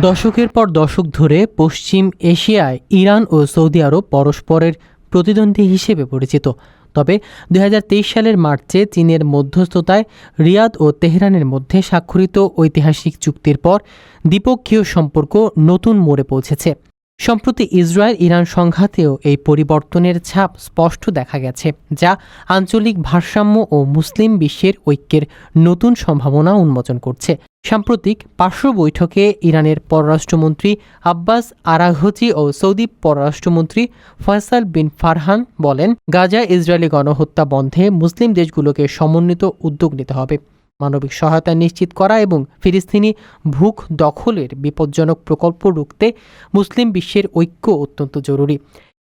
দশকের পর দশক ধরে পশ্চিম এশিয়ায় ইরান ও সৌদি আরব পরস্পরের প্রতিদ্বন্দ্বী হিসেবে পরিচিত। তবে দু হাজার তেইশ সালের মার্চে চীনের মধ্যস্থতায় রিয়াদ ও তেহরানের মধ্যে স্বাক্ষরিত ঐতিহাসিক চুক্তির পর দ্বিপক্ষীয় সম্পর্ক নতুন মোড়ে পৌঁছেছে। সম্প্রতি ইসরায়েল ইরান সংঘাতেও এই পরিবর্তনের ছাপ স্পষ্ট দেখা গেছে, যা আঞ্চলিক ভারসাম্য ও মুসলিম বিশ্বের ঐক্যের নতুন সম্ভাবনা উন্মোচন করছে। সাম্প্রতিক পার্শ্ব বৈঠকে ইরানের পররাষ্ট্রমন্ত্রী আব্বাস আরাঘচি ও সৌদি পররাষ্ট্রমন্ত্রী ফয়সাল বিন ফারহান বলেন গাজা ইসরায়েলি গণহত্যা বন্ধে মুসলিম দেশগুলোকে সমন্বিত উদ্যোগ নিতে হবে। মানবিক সহায়তা নিশ্চিত করা এবং ফিলিস্তিনি ভূখ দখলের বিপজ্জনক প্রকল্প রুখতে মুসলিম বিশ্বের ঐক্য অত্যন্ত জরুরি।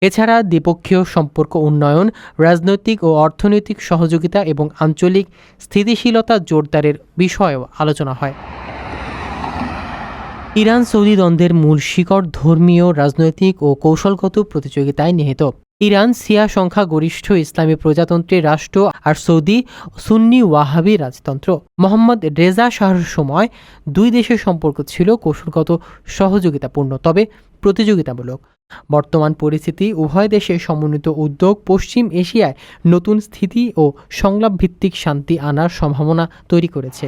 এছাড়া দ্বিপক্ষীয় সম্পর্ক উন্নয়ন, রাজনৈতিক ও অর্থনৈতিক সহযোগিতা এবং আঞ্চলিক স্থিতিশীলতা জোরদারের বিষয়েও আলোচনা হয়। ইরান সৌদি দ্বন্দ্বের মূল শিকড় ধর্মীয়, রাজনৈতিক ও কৌশলগত প্রতিযোগিতায় নিহিত। ইরান সিয়া সংখ্যা গরিষ্ঠ ইসলামী প্রজাতন্ত্রের রাষ্ট্র আর সৌদি, সুন্নি ওয়াহাবি রাজতন্ত্র। মোহাম্মদ রেজা শাহর সময় দুই দেশের সম্পর্ক ছিল কৌশলগত, সহযোগিতাপূর্ণ, তবে প্রতিযোগিতামূলক। বর্তমান পরিস্থিতি উভয় দেশের সমন্বিত উদ্যোগ পশ্চিম এশিয়ায় নতুন স্থিতি ও সংলাপ ভিত্তিক শান্তি আনার সম্ভাবনা তৈরি করেছে।